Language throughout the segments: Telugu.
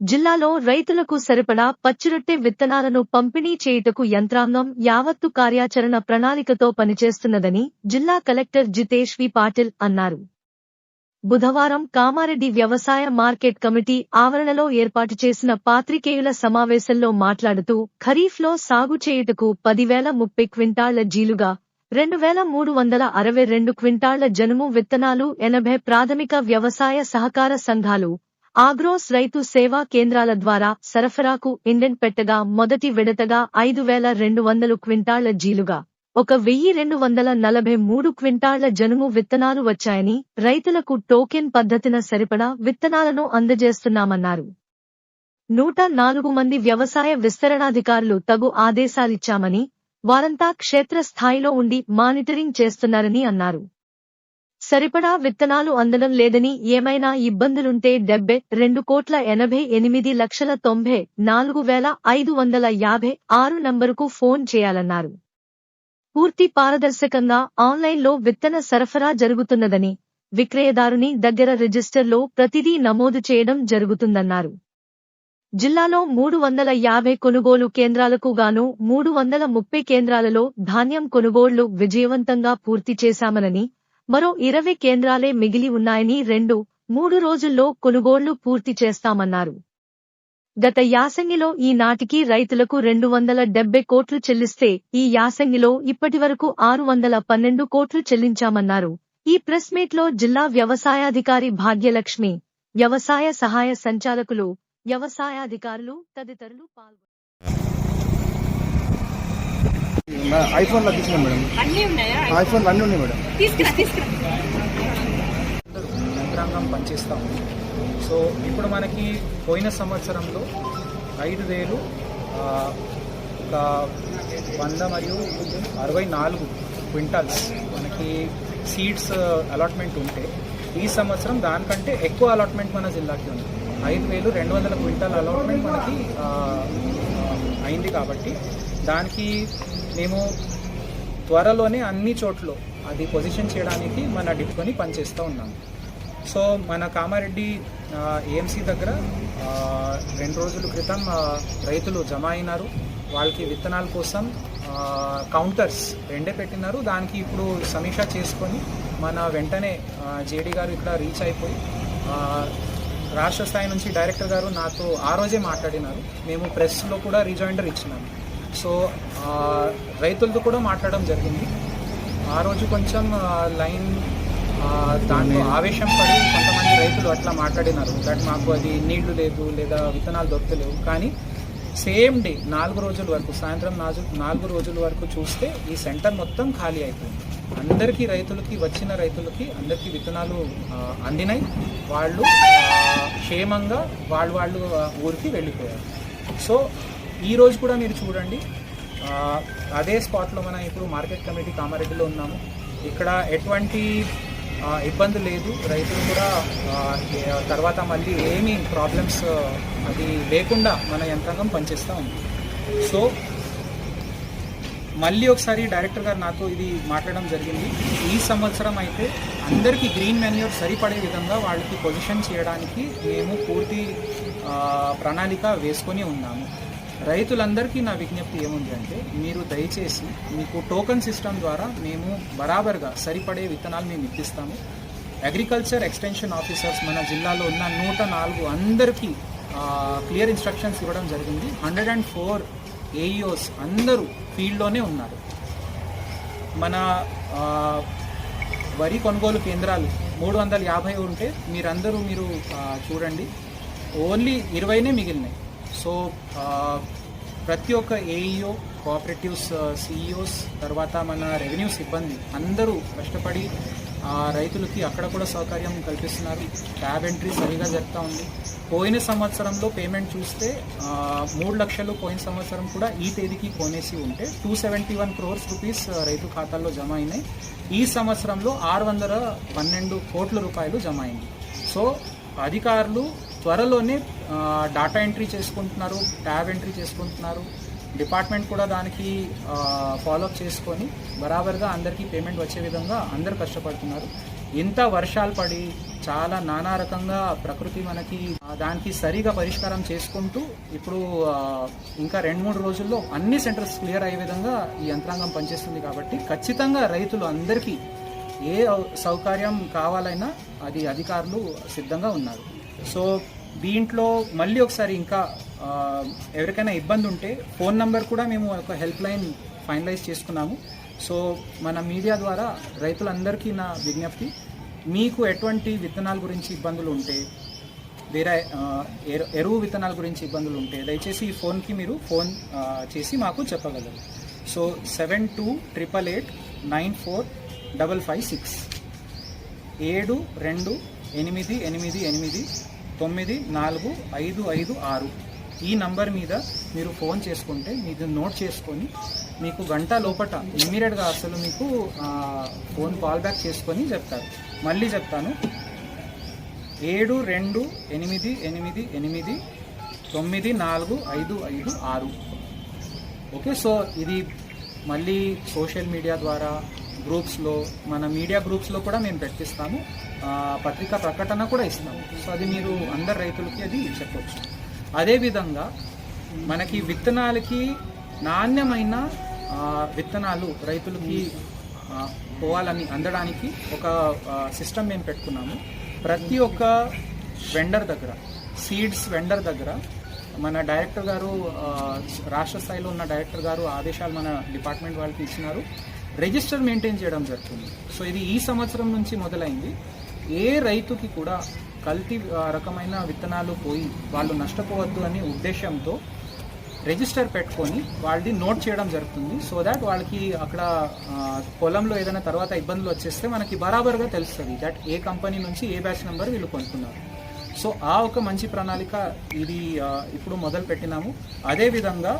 జిల్లాలో రైతులకు సరిపడా పచ్చిరొట్టె విత్తనాలను పంపిణీ చేయుటకు యంత్రాంగం యావత్తు కార్యాచరణ ప్రణాళికతో పనిచేస్తున్నదని జిల్లా కలెక్టర్ జితేష్ వి పాటిల్ అన్నారు. బుధవారం కామారెడ్డి వ్యవసాయ మార్కెట్ కమిటీ ఆవరణలో ఏర్పాటు చేసిన పాత్రికేయుల సమావేశంలో మాట్లాడుతూ ఖరీఫ్లో సాగు చేయుటకు పదివేల ముప్పై క్వింటాళ్ళ జీలుగా రెండు వేల మూడు వందల అరవై రెండు క్వింటాళ్ళ జనుము విత్తనాలు ఎనభై ప్రాథమిక వ్యవసాయ సహకార సంఘాలు ఆగ్రోస్ రైతు సేవా కేంద్రాల ద్వారా సరఫరాకు ఇండెంట్ పెట్టగా మొదటి విడతగా ఐదు వేల రెండు వందలు క్వింటాళ్ళ జీలుగా ఒక వెయ్యి రెండు వందల నలభై మూడు క్వింటాళ్ళ జనుము విత్తనాలు వచ్చాయని రైతులకు టోకెన్ పద్ధతిన సరిపడా విత్తనాలను అందజేస్తున్నామన్నారు. నూట నాలుగు మంది వ్యవసాయ విస్తరణాధికారులు తగు ఆదేశాలిచ్చామని వారంతా క్షేత్రస్థాయిలో ఉండి మానిటరింగ్ చేస్తున్నారని అన్నారు. సరిపడా విత్తనాలు అందడం లేదని ఏమైనా ఇబ్బందులుంటే డెబ్బై రెండు కోట్ల ఎనభై ఎనిమిది లక్షల తొంభై నాలుగు వేల ఐదు వందల యాభై ఆరు నంబరుకు ఫోన్ చేయాలన్నారు. పూర్తి పారదర్శకంగా ఆన్లైన్లో విత్తన సరఫరా జరుగుతున్నదని విక్రయదారుని దగ్గర రిజిస్టర్లో ప్రతిదీ నమోదు చేయడం జరుగుతుందన్నారు. జిల్లాలో మూడు వందల యాభై కొనుగోలు కేంద్రాలకు గాను మూడు వందల ముప్పై కేంద్రాలలో ధాన్యం కొనుగోళ్ళు విజయవంతంగా పూర్తి చేశామనని మరో ఇరవై కేంద్రాలే మిగిలి ఉన్నాయని రెండు మూడు రోజుల్లో కొనుగోళ్ళు పూర్తి చేస్తామన్నారు. గత యాసంగిలో ఈ నాటికి రైతులకు రెండు వందల డెబ్బై కోట్లు చెల్లిస్తే ఈ యాసంగిలో ఇప్పటివరకు ఆరు వందల పన్నెండు కోట్లు చెల్లించామన్నారు. ఈ ప్రెస్ మీట్లో జిల్లా వ్యవసాయాధికారి భాగ్యలక్ష్మి వ్యవసాయ సహాయ సంచాలకులు వ్యవసాయాధికారులు తదితరులు పాల్గొన్నారు ఐఫోన్లో తీసుకున్నాం మేడం. అన్నీ ఉన్నాయా? ఐఫోన్ అన్నీ ఉన్నాయి మేడం. యంత్రాంగం పనిచేస్తాము సో ఇప్పుడు మనకి పోయిన సంవత్సరంలో ఐదు వేలు ఆ, ఒక వంద మరియు అరవై నాలుగు క్వింటాల్స్ మనకి సీడ్స్ అలాట్మెంట్ ఉంటే ఈ సంవత్సరం దానికంటే ఎక్కువ అలాట్మెంట్ మన జిల్లాకి ఉంది. ఐదు వేలు రెండు వందల క్వింటాల్ అలాట్మెంట్ మనకి అయింది కాబట్టి దానికి మేము త్వరలోనే అన్ని చోట్ల అది పొజిషన్ చేయడానికి మన డిప్కొని పనిచేస్తూ ఉన్నాము సో మన కామారెడ్డి ఏఎంసీ దగ్గర రెండు రోజుల క్రితం రైతులు జమ అయినారు. వాళ్ళకి విత్తనాల కోసం కౌంటర్స్ రెండే పెట్టినారు. దానికి ఇప్పుడు సమీక్ష చేసుకొని మన వెంటనే జేడీ గారు ఇక్కడ రీచ్ అయిపోయి రాష్ట్ర స్థాయి నుంచి డైరెక్టర్ గారు నాతో ఆ రోజే మాట్లాడినారు. మేము ప్రెస్లో కూడా రిజాయిండర్ ఇచ్చినాము. సో రైతులతో కూడా మాట్లాడడం జరిగింది. ఆ రోజు కొంచెం లైన్ దాన్ని దాంట్లో ఆవేశం పడి కొంతమంది రైతులు అట్లా మాట్లాడినారు. దట్ మాకు అది నీళ్ళు లేదు లేదా విత్తనాలు దొరకలేవు. కానీ సేమ్ డే నాలుగు రోజుల వరకు సాయంత్రం నాలుగు నాలుగు రోజుల వరకు చూస్తే ఈ సెంటర్ మొత్తం ఖాళీ అయిపోయింది. అందరికీ రైతులకి వచ్చిన రైతులకి అందరికీ విత్తనాలు అందినాయి. వాళ్ళు క్షేమంగా వాళ్ళు వాళ్ళు ఊరికి వెళ్ళిపోయారు. సో ఈరోజు కూడా మీరు చూడండి. అదే స్పాట్లో మనం ఇప్పుడు మార్కెట్ కమిటీ కామారెడ్డిలో ఉన్నాము. ఇక్కడ ఎటువంటి ఇబ్బంది లేదు. రైతులు కూడా తర్వాత మళ్ళీ ఏమీ ప్రాబ్లమ్స్ అది లేకుండా మన యంత్రాంగం పనిచేస్తూ ఉంది. సో మళ్ళీ ఒకసారి డైరెక్టర్ గారు నాతో ఇది మాట్లాడడం జరిగింది. ఈ సంవత్సరం అయితే అందరికీ గ్రీన్ మెన్యూర్ సరిపడే విధంగా వాళ్ళకి పొజిషన్ చేయడానికి మేము పూర్తి ప్రణాళిక వేసుకొని ఉన్నాము. రైతులందరికీ నా విజ్ఞప్తి ఏముంది అంటే మీరు దయచేసి మీకు టోకన్ సిస్టమ్ ద్వారా మేము బరాబర్గా సరిపడే విత్తనాలు మేము ఇప్పిస్తాము. అగ్రికల్చర్ ఎక్స్టెన్షన్ ఆఫీసర్స్ మన జిల్లాలో ఉన్న నూట నాలుగు అందరికీ క్లియర్ ఇన్స్ట్రక్షన్స్ ఇవ్వడం జరిగింది. హండ్రెడ్ అండ్ ఫోర్ ఏఈఓస్ అందరూ ఫీల్డ్లోనే ఉన్నారు. మన వరి కొనుగోలు కేంద్రాలు మూడు వందల యాభై ఉంటే మీరందరూ మీరు చూడండి. ఓన్లీ ఇరవైనే మిగిలినాయి. సో ప్రతి ఒక్క ఏఈఓ కోఆపరేటివ్స్ సిఈఓస్ తర్వాత మన రెవెన్యూ సిబ్బంది అందరూ కష్టపడి రైతులకి అక్కడ కూడా సౌకర్యం కల్పిస్తున్నారు. ట్యాబ్ ఎంట్రీ సరిగా జరుగుతూ ఉంది. పోయిన సంవత్సరంలో పేమెంట్ చూస్తే మూడు లక్షలు పోయిన సంవత్సరం కూడా ఈ తేదీకి కొనేసి ఉంటే two seventy one crores rupees రైతు ఖాతాల్లో జమ అయినాయి. ఈ సంవత్సరంలో ఆరు వందల పన్నెండు కోట్ల రూపాయలు జమ అయింది. సో అధికారులు త్వరలోనే డాటా ఎంట్రీ చేసుకుంటున్నారు ట్యాబ్ ఎంట్రీ చేసుకుంటున్నారు. డిపార్ట్మెంట్ కూడా దానికి ఫాలోఅప్ చేసుకొని బరాబర్గా అందరికీ పేమెంట్ వచ్చే విధంగా అందరు కష్టపడుతున్నారు. ఇంత వర్షాలు పడి చాలా నానా రకంగా ప్రకృతి మనకి దానికి సరిగా పరిష్కారం చేసుకుంటూ ఇప్పుడు ఇంకా రెండు మూడు రోజుల్లో అన్ని సెంటర్స్ క్లియర్ అయ్యే విధంగా ఈ యంత్రాంగం పనిచేస్తుంది కాబట్టి ఖచ్చితంగా రైతులు అందరికీ ఏ సౌకర్యం కావాలైనా అది అధికారులు సిద్ధంగా ఉన్నారు. సో దీంట్లో మళ్ళీ ఒకసారి ఇంకా ఎవరికైనా ఇబ్బంది ఉంటే ఫోన్ నంబర్ కూడా మేము ఒక హెల్ప్ లైన్ ఫైనలైజ్ చేసుకున్నాము. సో మన మీడియా ద్వారా రైతులందరికీ నా విజ్ఞప్తి మీకు ఎటువంటి విత్తనాల గురించి ఇబ్బందులు ఉంటే వేరే ఎరు- ఎరువు విత్తనాల గురించి ఇబ్బందులు ఉంటే దయచేసి ఈ ఫోన్కి మీరు ఫోన్ చేసి మాకు చెప్పగలరు. So seven two triple eight nine four double five six. ఏడు రెండు ఎనిమిది ఎనిమిది ఎనిమిది తొమ్మిది నాలుగు ఐదు ఐదు ఆరు. ఈ నంబర్ మీద మీరు ఫోన్ చేసుకుంటే మీరు నోట్ చేసుకొని మీకు గంట లోపట ఇమ్మీడియట్గా అసలు మీకు ఫోన్ కాల్ బ్యాక్ చేసుకొని చెప్తారు. మళ్ళీ చెప్తాను. ఏడు రెండు ఎనిమిది ఎనిమిది ఎనిమిది తొమ్మిది నాలుగు ఐదు ఐదు ఆరు. ఓకే సో ఇది మళ్ళీ సోషల్ మీడియా ద్వారా గ్రూప్స్లో మన మీడియా గ్రూప్స్లో కూడా మేము పెట్టిస్తాము. పత్రికా ప్రకటన కూడా ఇస్తాము. సో అది మీరు అందరు రైతులకి అది చెప్పవచ్చు అదేవిధంగా మనకి విత్తనాలకి నాణ్యమైన విత్తనాలు రైతులకి పోవాలని అందడానికి ఒక సిస్టమ్ మేము పెట్టుకున్నాము. ప్రతి ఒక్క వెండర్ దగ్గర సీడ్స్ వెండర్ దగ్గర మన డైరెక్టర్ గారు రాష్ట్ర స్థాయిలో ఉన్న డైరెక్టర్ గారు ఆదేశాలు మన డిపార్ట్మెంట్ వాళ్ళకి ఇచ్చినారు. రిజిస్టర్ మెయింటైన్ చేయడం జరుగుతుంది. సో ఇది ఈ సంవత్సరం నుంచి మొదలైంది. ఏ రైతుకి కూడా కల్తీ రకమైన విత్తనాలు పోయి వాళ్ళు నష్టపోవద్దు అనే ఉద్దేశంతో రిజిస్టర్ పెట్టుకొని వాళ్ళని నోట్ చేయడం జరుగుతుంది. సో దాట్ వాళ్ళకి అక్కడ పొలంలో ఏదైనా తర్వాత ఇబ్బందులు వచ్చేస్తే మనకి బరాబర్గా తెలుస్తుంది దట్ ఏ కంపెనీ నుంచి ఏ బ్యాచ్ నెంబర్ వీళ్ళు కొనుక్కున్నారు. సో ఆ ఒక మంచి ప్రణాళిక ఇది ఇప్పుడు మొదలు పెట్టినాము అదేవిధంగా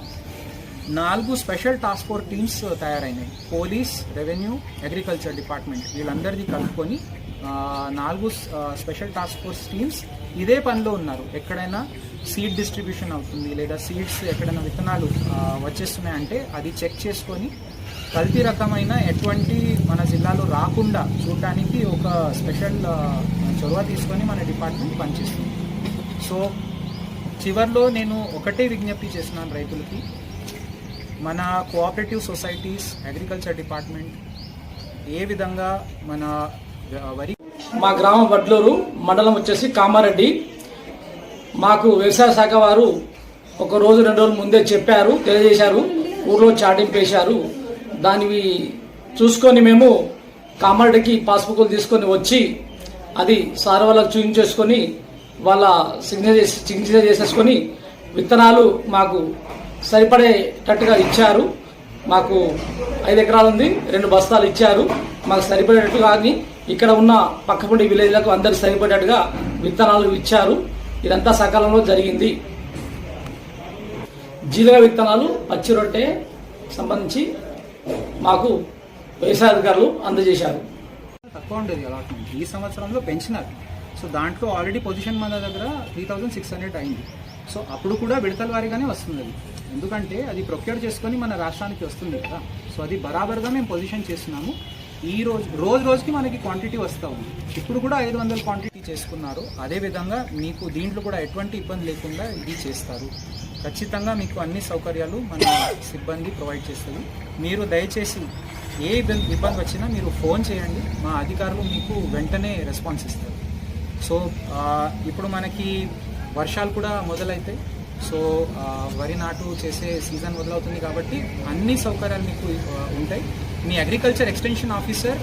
నాలుగు special task force teams తయారైనాయి. Police revenue agriculture department. వీళ్ళందరిది కలుపుకొని నాలుగు స్పెషల్ టాస్క్ ఫోర్స్ టీమ్స్ ఇదే పనిలో ఉన్నారు. ఎక్కడైనా సీడ్ డిస్ట్రిబ్యూషన్ అవుతుంది లేదా సీడ్స్ ఎక్కడైనా విత్తనాలు వచ్చేస్తున్నాయంటే అది చెక్ చేసుకొని కల్తీ రకమైన ఎటువంటి మన జిల్లాలో రాకుండా చూడటానికి ఒక స్పెషల్ చొరవ తీసుకొని మన డిపార్ట్మెంట్ పనిచేస్తుంది. సో చివర్లో నేను ఒకటే విజ్ఞప్తి చేస్తున్నాను రైతులకి. మన కోఆపరేటివ్ సొసైటీస్ అగ్రికల్చర్ డిపార్ట్మెంట్ ఏ విధంగా మన వరి మా గ్రామం వడ్లూరు మండలం వచ్చేసి కామారెడ్డి. మాకు వ్యవసాయ శాఖ వారు ఒక రోజు రెండు రోజుల ముందే చెప్పారు తెలియజేశారు ఊర్లో చాటింపు వేశారు దానివి చూసుకొని మేము కామారెడ్డికి పాస్బుక్లు తీసుకొని వచ్చి అది సార్ వాళ్ళకి చూపించేసుకొని వాళ్ళ సిగ్నేచర్ సిగ్నేచర్ చేసేసుకొని విత్తనాలు మాకు సరిపడేటట్టుగా ఇచ్చారు. మాకు ఐదు ఎకరాలు ఉంది రెండు బస్తాలు ఇచ్చారు. మాకు సరిపడేటట్టు కానీ ఇక్కడ ఉన్న పక్కపండి విలేజ్లకు అందరికి సరిపడేట్టుగా విత్తనాలు ఇచ్చారు. ఇదంతా సకాలంలో జరిగింది. జీలక విత్తనాలు పచ్చి రొట్టె సంబంధించి మాకు వ్యవసాయ అధికారులు అందజేశారు. తక్కువ ఉండేది అలాట్మెంట్ ఈ సంవత్సరంలో పెంచినారు. సో దాంట్లో ఆల్రెడీ పొజిషన్ మన దగ్గర త్రీ థౌజండ్ సిక్స్ హండ్రెడ్ అయింది. సో అప్పుడు కూడా విడతల వారీగానే వస్తుంది అది. ఎందుకంటే అది ప్రొక్యూర్ చేసుకొని మన రాష్ట్రానికి వస్తుంది కదా. సో అది బరాబర్గా మేము పొజిషన్ చేస్తున్నాము. ఈ రోజు రోజు రోజుకి మనకి క్వాంటిటీ వస్తూ ఉంది. ఇప్పుడు కూడా ఐదు వందల క్వాంటిటీ చేసుకున్నారు. అదేవిధంగా మీకు దీంట్లో కూడా ఎటువంటి ఇబ్బంది లేకుండా ఇది చేస్తారు. ఖచ్చితంగా మీకు అన్ని సౌకర్యాలు మన సిబ్బంది ప్రొవైడ్ చేస్తుంది. మీరు దయచేసి ఏ ఇబ్బంది ఇబ్బంది వచ్చినా మీరు ఫోన్ చేయండి. మా అధికారులు మీకు వెంటనే రెస్పాన్స్ ఇస్తారు. సో ఇప్పుడు మనకి వర్షాలు కూడా మొదలైతాయి. సో వరి నాటు చేసే సీజన్ మొదలవుతుంది కాబట్టి అన్ని సౌకర్యాలు మీకు ఉంటాయి. మీ agriculture extension officer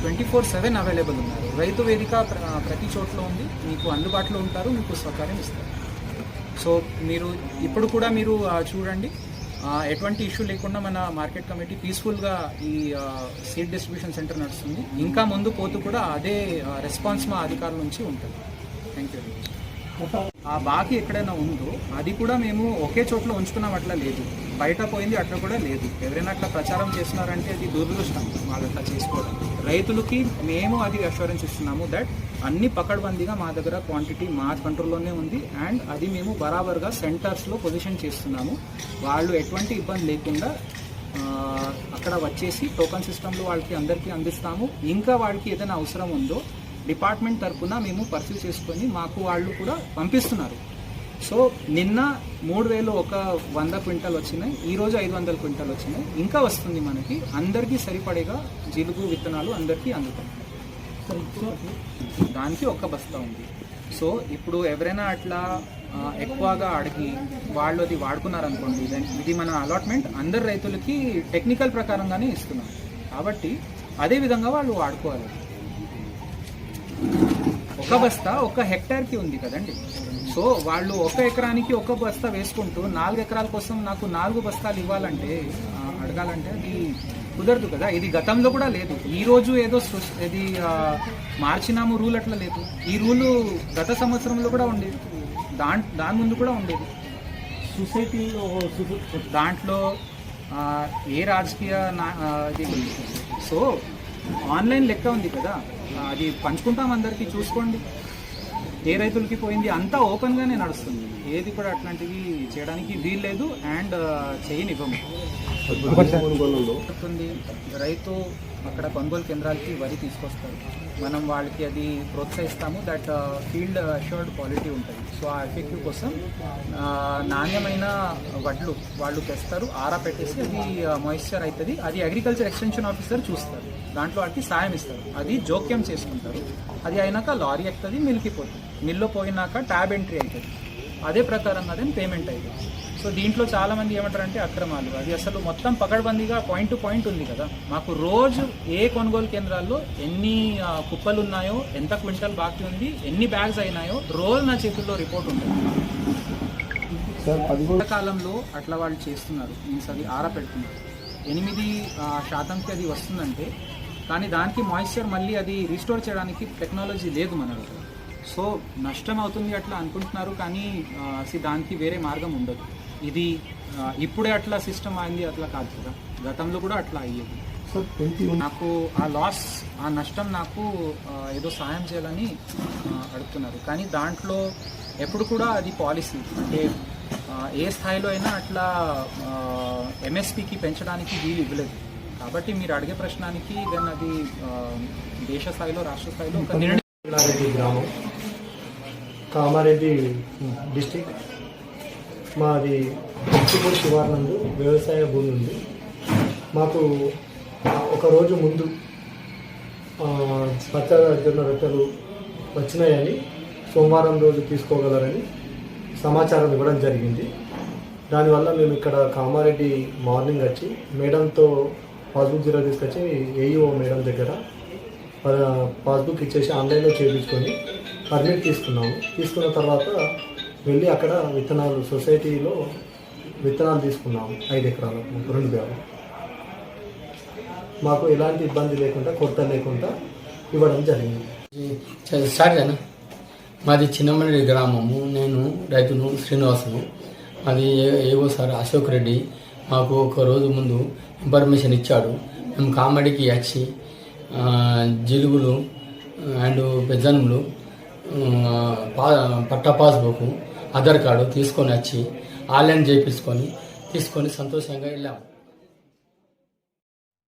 twenty four seven available ఉన్నారు. రైతు వేదిక ప్ర- ప్రతి చోట్ల ఉంది. మీకు అందుబాటులో ఉంటారు మీకు సౌకర్యం ఇస్తారు. సో మీరు ఇప్పుడు కూడా మీరు చూడండి. ఎటువంటి ఇష్యూ లేకుండా మన మార్కెట్ కమిటీ పీస్ఫుల్గా ఈ సీడ్ డిస్ట్రిబ్యూషన్ సెంటర్ నడుస్తుంది. ఇంకా ముందు పోతూ కూడా అదే రెస్పాన్స్ మా అధికారుల నుంచి ఉంటుంది. థ్యాంక్ యూ ఆ బాకీ ఎక్కడైనా ఉందో అది కూడా మేము ఒకే చోట్ల ఉంచుకున్నాం అట్లా లేదు. బయట పోయింది అట్లా కూడా లేదు. ఎవరైనా అట్లా ప్రచారం చేస్తున్నారంటే అది దురదృష్టం. వాళ్ళు అట్లా చేసుకోవడం. రైతులకి మేము అది అష్యూరెన్స్ ఇస్తున్నాము దట్ అన్ని పకడ్బందీగా మా దగ్గర క్వాంటిటీ మా కంట్రోల్లోనే ఉంది అండ్ అది మేము బరాబర్గా సెంటర్స్లో పొజిషన్ చేస్తున్నాము. వాళ్ళు ఎటువంటి ఇబ్బంది లేకుండా అక్కడ వచ్చేసి టోకన్ సిస్టంలో వాళ్ళకి అందరికీ అందిస్తాము. ఇంకా వాళ్ళకి ఏదైనా అవసరం ఉందో డిపార్ట్మెంట్ తరఫున మేము పర్సీవ్ చేసుకొని మాకు వాళ్ళు కూడా పంపిస్తున్నారు. సో నిన్న మూడు వేలు ఒక వంద క్వింటల్ వచ్చినాయి ఈ రోజు ఐదు వందల క్వింటల్ వచ్చినాయి. ఇంకా వస్తుంది మనకి అందరికీ సరిపడేగా జిలుగు విత్తనాలు అందరికీ అందుతాయి. దానికి ఒక బస్తా ఉంది. సో ఇప్పుడు ఎవరైనా అట్లా ఎక్కువగా అడిగి వాళ్ళు అది వాడుకున్నారనుకోండి ఇది మన అలాట్మెంట్ అందరు రైతులకి టెక్నికల్ ప్రకారంగానే ఇస్తున్నాం. కాబట్టి అదే విధంగా వాళ్ళు వాడుకోవాలి. ఒక బస్తా ఒక హెక్టార్కి ఉంది కదండి. సో వాళ్ళు ఒక ఎకరానికి ఒక బస్తా వేసుకుంటూ నాలుగు ఎకరాల కోసం నాకు నాలుగు బస్తాలు ఇవ్వాలంటే అడగాలంటే అది కుదరదు కదా. ఇది గతంలో కూడా లేదు. ఈ రోజు ఏదో ఇది మార్చినాము రూల్ అట్లా లేదు. ఈ రూలు గత సంవత్సరంలో కూడా ఉండేది. దాంట్ దాని ముందు కూడా ఉండేది. సొసైటీలో దాంట్లో ఏ రాజకీయ ఇది సో ఆన్లైన్ లెక్క ఉంది కదా. అది పంచుకుంటాం అందరికీ చూసుకోండి. ఏ రైతులకి పోయింది అంతా ఓపెన్గానే నడుస్తుంది. ఏది కూడా అట్లాంటివి చేయడానికి వీలు లేదు అండ్ చేయనివ్వము. రైతు అక్కడ కొనుగోలు కేంద్రాలకి వరి తీసుకొస్తారు. మనం వాళ్ళకి అది ప్రోత్సహిస్తాము. దట్ ఫీల్డ్ అష్యూర్డ్ క్వాలిటీ ఉంటుంది. సో ఆ ఎఫెక్టివ్ కోసం నాణ్యమైన వడ్లు వాళ్ళు తెస్తారు. ఆరా పెట్టేసి అది మాయిశ్చర్ అవుతుంది అది అగ్రికల్చర్ ఎక్స్టెన్షన్ ఆఫీసర్ చూస్తారు. దాంట్లో వాళ్ళకి సాయం ఇస్తారు. అది జోక్యం చేసుకుంటారు. అది అయినాక లారీ ఎక్కుతుంది మిల్కి పోతుంది. మిల్లో పోయినాక ట్యాబ్ ఎంట్రీ అవుతుంది అదే ప్రకారంగా అదే పేమెంట్ అవుతుంది సో దీంట్లో చాలా మంది ఏమంటారంటే అక్రమాలు. అది అసలు మొత్తం పకడ్బందీగా పాయింట్ టు పాయింట్ ఉంది కదా. మాకు రోజు ఏ కొనుగోలు కేంద్రాల్లో ఎన్ని కుప్పలు ఉన్నాయో ఎంత క్వింటల్ బాకీ ఉంది ఎన్ని బ్యాగ్స్ అయినాయో రోజు నా చేతుల్లో రిపోర్ట్ ఉంటుంది. కాలంలో అట్లా వాళ్ళు చేస్తున్నారు. మీన్స్ అది ఆర పెడుతున్నారు ఎనిమిది శాతంకి అది వస్తుందంటే కానీ దానికి మాయిశ్చర్ మళ్ళీ అది రీస్టోర్ చేయడానికి టెక్నాలజీ లేదు మన దగ్గర. సో నష్టం అవుతుంది అట్లా అనుకుంటున్నారు కానీ see, దానికి వేరే మార్గం ఉండదు. ఇది ఇప్పుడే అట్లా సిస్టమ్ అయింది అట్లా కాదు కదా. గతంలో కూడా అట్లా అయ్యేది. నాకు ఆ లాస్ ఆ నష్టం నాకు ఏదో సాయం చేయాలని అడుగుతున్నారు. కానీ దాంట్లో ఎప్పుడు కూడా అది పాలసీ. అంటే ఏ స్థాయిలో అయినా అట్లా ఎంఎస్పికి పెంచడానికి వీలు ఇవ్వలేదు. కాబట్టి మీరు అడిగే ప్రశ్నానికి దెన్ అది దేశ స్థాయిలో రాష్ట్ర స్థాయిలో ఒక నిర్ణయం గ్రామం. కామారెడ్డి డిస్టిక్. మాది ఉచ్చిపూడి శివార్నందు వ్యవసాయ భూమి ఉంది. మాకు ఒక రోజు ముందు ఆ, పచ్చ జొన్న రొట్టెలు వచ్చినాయని సోమవారం రోజు తీసుకోగలరని సమాచారం ఇవ్వడం జరిగింది. దానివల్ల మేము ఇక్కడ కామారెడ్డి మార్నింగ్ వచ్చి మేడంతో పాస్బుక్ జీరో తీసుకొచ్చి ఏఈఓ మేడం దగ్గర పాస్బుక్ ఇచ్చేసి ఆన్లైన్లో చేయించుకొని పర్మిట్ తీసుకున్నాము. తీసుకున్న తర్వాత వెళ్ళి అక్కడ విత్తనాలు సొసైటీలో విత్తనాలు తీసుకున్నాము. ఐదు ఎకరాలు రెండు వేల. మాకు ఎలాంటి ఇబ్బంది లేకుండా కొరత లేకుండా ఇవ్వడం జరిగింది. స్టార్ట్ మాది చిన్నమనేడి గ్రామము. నేను రైతును శ్రీనివాసును. మాది ఏ- ఏవో సార్ అశోక్ రెడ్డి. మాకు ఒక రోజు ముందు ఇన్ఫర్మేషన్ ఇచ్చాడు. మేము కామెడీకి వచ్చి జిలుగులు అండ్ పెజ్జనములు పట్టా పాస్బుక్ ఆధార్ కార్డు తీసుకొని వచ్చి ఆన్లైన్ చేయించుకొని తీసుకొని సంతోషంగా వెళ్ళాము.